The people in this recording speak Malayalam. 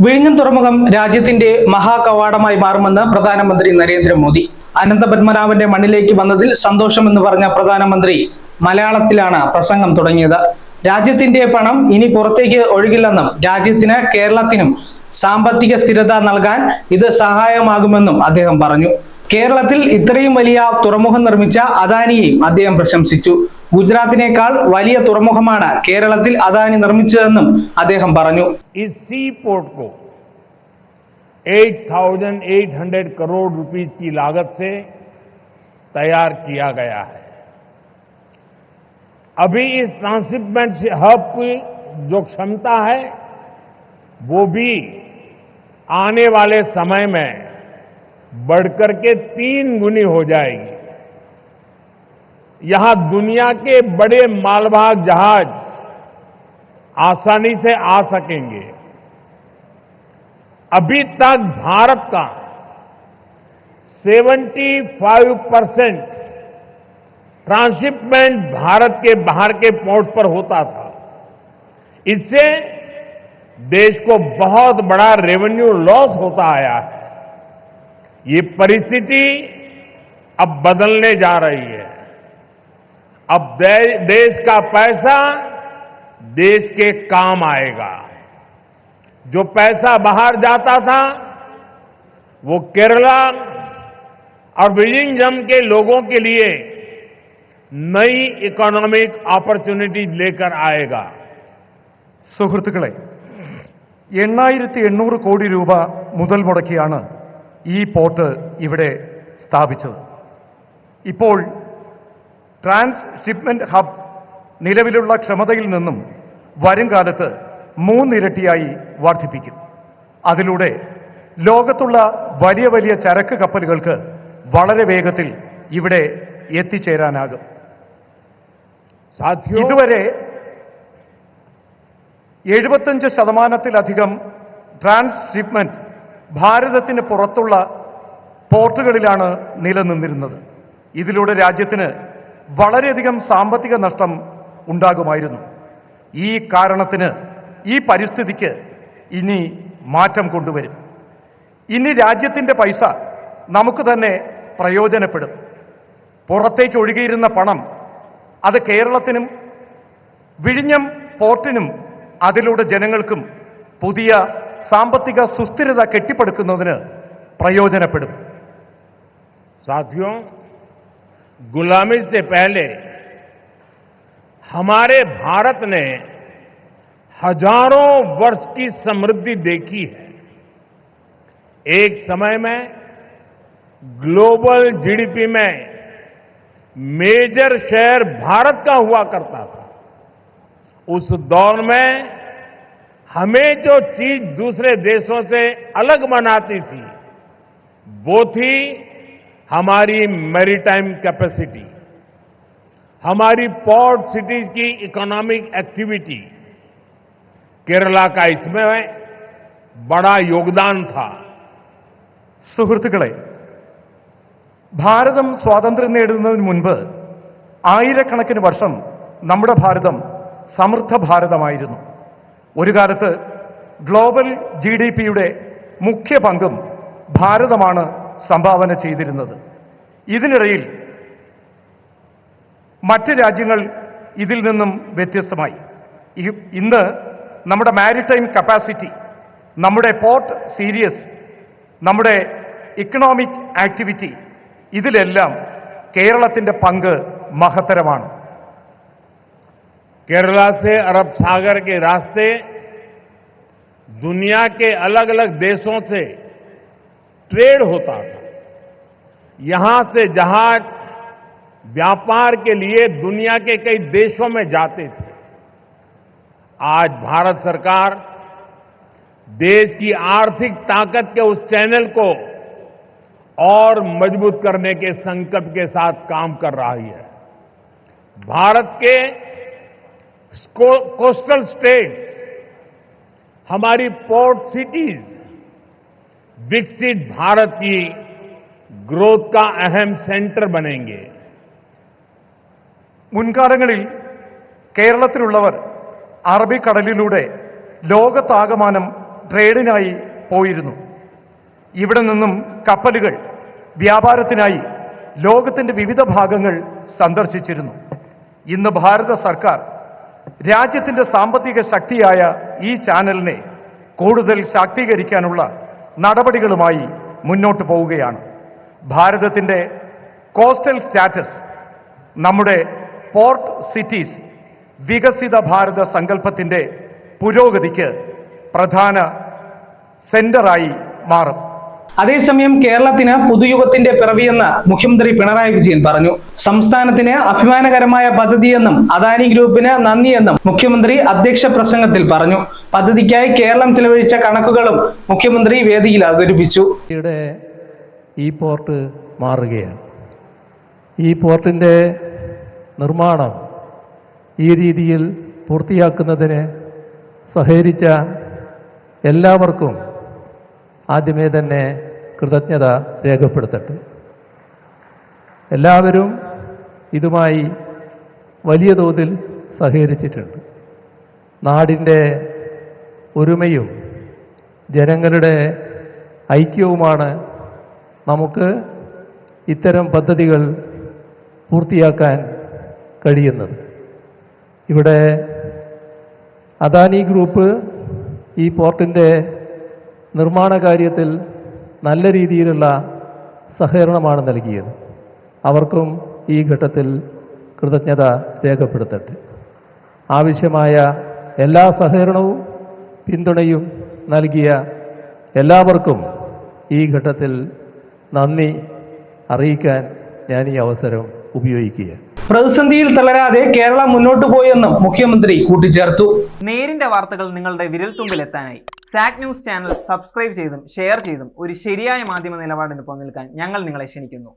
വിഴിഞ്ഞം തുറമുഖം രാജ്യത്തിന്റെ മഹാകവാടമായി മാറുമെന്ന് പ്രധാനമന്ത്രി നരേന്ദ്രമോദി. അനന്തപത്മനാഭന്റെ മണ്ണിലേക്ക് വന്നതിൽ സന്തോഷമെന്ന് പറഞ്ഞ പ്രധാനമന്ത്രി മലയാളത്തിലാണ് പ്രസംഗം തുടങ്ങിയത്. രാജ്യത്തിന്റെ പണം ഇനി പുറത്തേക്ക് ഒഴുകില്ലെന്നും രാജ്യത്തിന് കേരളത്തിനും സാമ്പത്തിക സ്ഥിരത നൽകാൻ ഇത് സഹായമാകുമെന്നും അദ്ദേഹം പറഞ്ഞു. കേരളത്തിൽ ഇത്രയും വലിയ തുറമുഖം നിർമ്മിച്ച അദാനിയെയും അദ്ദേഹം പ്രശംസിച്ചു. ഗുജറാത്തിനേക്കാൾ വലിയ തുറമുഖമാണ് കേരളത്തിൽ അദാനി നിർമ്മിച്ചതെന്നും അദ്ദേഹം പറഞ്ഞു इस सी पोर्ट को 8,800 करोड़ रुपीस की लागत से तैयार किया गया है अभी इस ट्रांसशिपमेंट हब की जो क्षमता है वो भी आने वाले समय में बढ़कर के तीन गुनी हो जाएगी यहाँ दुनिया के बड़े मालवाहक जहाज़ आसानी से आ सकेंगे। अभी तक भारत का 75 परसेंट ट्रांसशिपमेंट भारत के बाहर के पोर्ट पर होता था। इससे देश को बहुत बड़ा रेवेन्यू लॉस होता आया है। ये परिस्थिति अब बदलने जा रही है। अब दे, देश का पैसा देश के काम आएगा जो पैसा बाहर जाता था वो केरला और विलिंगम के लोगों के लिए नई इकोनॉमिक अपॉर्चुनिटी लेकर आएगा സുഹൃത്തുക്കളെ എണ്ണായിരത്തി എണ്ണൂറ് കോടി രൂപ മുതൽ മുടക്കിയാണ് ഈ പോർട്ട് ഇവിടെ സ്ഥാപിച്ചത് ഇപ്പോൾ ട്രാൻസ്ഷിപ്മെന്റ് ഹബ് നിലവിലുള്ള ക്ഷമതയിൽ നിന്നും വരും കാലത്ത് മൂന്നിരട്ടിയായി വർദ്ധിപ്പിക്കും. അതിലൂടെ ലോകത്തുള്ള വലിയ വലിയ ചരക്ക് കപ്പലുകൾക്ക് വളരെ വേഗത്തിൽ ഇവിടെ എത്തിച്ചേരാനാകും. ഇതുവരെ എഴുപത്തഞ്ച് ശതമാനത്തിലധികം ട്രാൻസ്ഷിപ്മെന്റ് ഭാരതത്തിന് പുറത്തുള്ള പോർട്ടുകളിലാണ് നിലനിന്നിരുന്നത്. ഇതിലൂടെ രാജ്യത്തിന് വളരെയധികം സാമ്പത്തിക നഷ്ടം ഉണ്ടാകുമായിരുന്നു. ഈ കാരണത്തിന് ഈ പരിസ്ഥിതിക്ക് ഇനി മാറ്റം കൊണ്ടുവരും. ഇനി രാജ്യത്തിന്റെ പൈസ നമുക്ക് തന്നെ പ്രയോജനപ്പെടും. പുറത്തേക്ക് ഒഴുകിയിരുന്ന പണം അത് കേരളത്തിനും വിഴിഞ്ഞം പോർട്ടിനും അതിലൂടെ ജനങ്ങൾക്കും പുതിയ സാമ്പത്തിക സുസ്ഥിരത കെട്ടിപ്പടുക്കുന്നതിന് പ്രയോജനപ്പെടും. സാധ്യവും गुलामी से पहले हमारे भारत ने हज़ारों वर्ष की समृद्धि देखी है। एक समय में ग्लोबल जीडीपी में मेजर शेयर भारत का हुआ करता था। उस दौर में हमें जो चीज़ दूसरे देशों से अलग बनाती थी, वो थी हमारी मैरीटाइम कैपेसिटी हमारी पोर्ट सिटीज की इकोनॉमिक एक्टिविटी केरला का इसमें बड़ा योगदान था സുഹൃത്തുക്കളെ ഭാരതം സ്വാതന്ത്ര്യം നേടുന്നതിന് മുൻപ് ആയിരക്കണക്കിന് വർഷം നമ്മുടെ ഭാരതം സമൃദ്ധ ഭാരതമായിരുന്നു ഒരു കാലത്ത് ഗ്ലോബൽ ജി ഡി പിയുടെ മുഖ്യ പങ്കും ഭാരതമാണ് സംഭാവന ചെയ്തിരുന്നത് ഇതിനിടയിൽ മറ്റ് രാജ്യങ്ങൾ ഇതിൽ നിന്നും വ്യത്യസ്തമായി ഈ- ഇന്ന് നമ്മുടെ മാരിടൈം കപ്പാസിറ്റി നമ്മുടെ പോർട്ട് സീരിയസ് നമ്മുടെ ഇക്കണോമിക് ആക്ടിവിറ്റി ഇതിലെല്ലാം കേരളത്തിന്റെ പങ്ക് മഹത്തരമാണ് केरला से अरब सागर के रास्ते दुनिया के अलग अलग देशों से ट्रेड होता था। यहाँ से जहाज़ व्यापार के लिए दुनिया के कई देशों में जाते थे। आज भारत सरकार देश की आर्थिक ताकत के उस चैनल को और मज़बूत करने के संकल्प के साथ काम कर रही है। भारत के कोस्टल स्टेट हमारी पोर्ट सिटीज़ विकसित भारत की ग्रोथ का अहम सेंटर बनेंगे മുൻകാലങ്ങളിൽ കേരളത്തിലുള്ളവർ അറബിക്കടലിലൂടെ ലോകത്താകമാനം ട്രേഡിനായി പോയിരുന്നു ഇവിടെ നിന്നും കപ്പലുകൾ വ്യാപാരത്തിനായി ലോകത്തിന്റെ വിവിധ ഭാഗങ്ങൾ സന്ദർശിച്ചിരുന്നു ഇന്ന് ഭാരത സർക്കാർ രാജ്യത്തിന്റെ സാമ്പത്തിക ശക്തിയായ ഈ ചാനലിനെ കൂടുതൽ ശാക്തീകരിക്കാനുള്ള നടപടികളുമായി മുന്നോട്ട് പോവുകയാണ്. ഭാരതത്തിന്റെ കോസ്റ്റൽ സ്റ്റാറ്റസ് നമ്മുടെ പോർട്ട് സിറ്റീസ് വികസിത ഭാരത സങ്കല്പത്തിന്റെ പുരോഗതിക്ക് പ്രധാന സെന്ററായി മാറും. അതേസമയം കേരളത്തിന് പുതുയുഗത്തിന്റെ പിറവിയെന്ന് മുഖ്യമന്ത്രി പിണറായി വിജയൻ പറഞ്ഞു. സംസ്ഥാനത്തിന് അഭിമാനകരമായ പദ്ധതിയെന്നും അദാനി ഗ്രൂപ്പിന് നന്ദിയെന്നും മുഖ്യമന്ത്രി അധ്യക്ഷ പ്രസംഗത്തിൽ പറഞ്ഞു. പദ്ധതിക്കായി കേരളം ചെലവഴിച്ച കണക്കുകളും മുഖ്യമന്ത്രി വേദിയിൽ അവതരിപ്പിച്ചു. ഈ പോർട്ട് മാറുകയാണ്. ഈ പോർട്ടിന്റെ നിർമ്മാണം ഈ രീതിയിൽ പൂർത്തിയാക്കുന്നതിന് സഹകരിച്ച എല്ലാവർക്കും ആദ്യമേ തന്നെ കൃതജ്ഞത രേഖപ്പെടുത്തട്ടെ. എല്ലാവരും ഇതുമായി വലിയ തോതിൽ സഹകരിച്ചിട്ടുണ്ട്. നാടിന്റെ ഒരുമയും ജനങ്ങളുടെ ഐക്യവുമാണ് നമുക്ക് ഇത്തരം പദ്ധതികൾ പൂർത്തിയാക്കാൻ കഴിയുന്നത്. ഇവിടെ അദാനി ഗ്രൂപ്പ് ഈ പോർട്ടിന്റെ നിർമ്മാണ കാര്യത്തിൽ നല്ല രീതിയിലുള്ള സഹകരണമാണ് നൽകിയത്. അവർക്കും ഈ ഘട്ടത്തിൽ കൃതജ്ഞത രേഖപ്പെടുത്തട്ടെ. ആവശ്യമായ എല്ലാ സഹകരണവും പിന്തുണയും നൽകിയ എല്ലാവർക്കും ഈ ഘട്ടത്തിൽ നന്ദി അറിയിക്കാൻ ഞാൻ ഈ അവസരം ഉപയോഗിക്കുക പ്രതിസന്ധിയിൽ തളരാതെ കേരളം മുന്നോട്ട് പോയെന്നും മുഖ്യമന്ത്രി കൂട്ടിച്ചേർത്തു. നേരിന്റെ വാർത്തകൾ നിങ്ങളുടെ വിരൽത്തുമ്പിൽ എത്താനായി സാക് ന്യൂസ് ചാനൽ സബ്സ്ക്രൈബ് ചെയ്തും ഷെയർ ചെയ്തും ഒരു ശരിയായ മാധ്യമ നിലപാടിന് പങ്കെടുക്കാൻ ഞങ്ങൾ നിങ്ങളെ ക്ഷണിക്കുന്നു.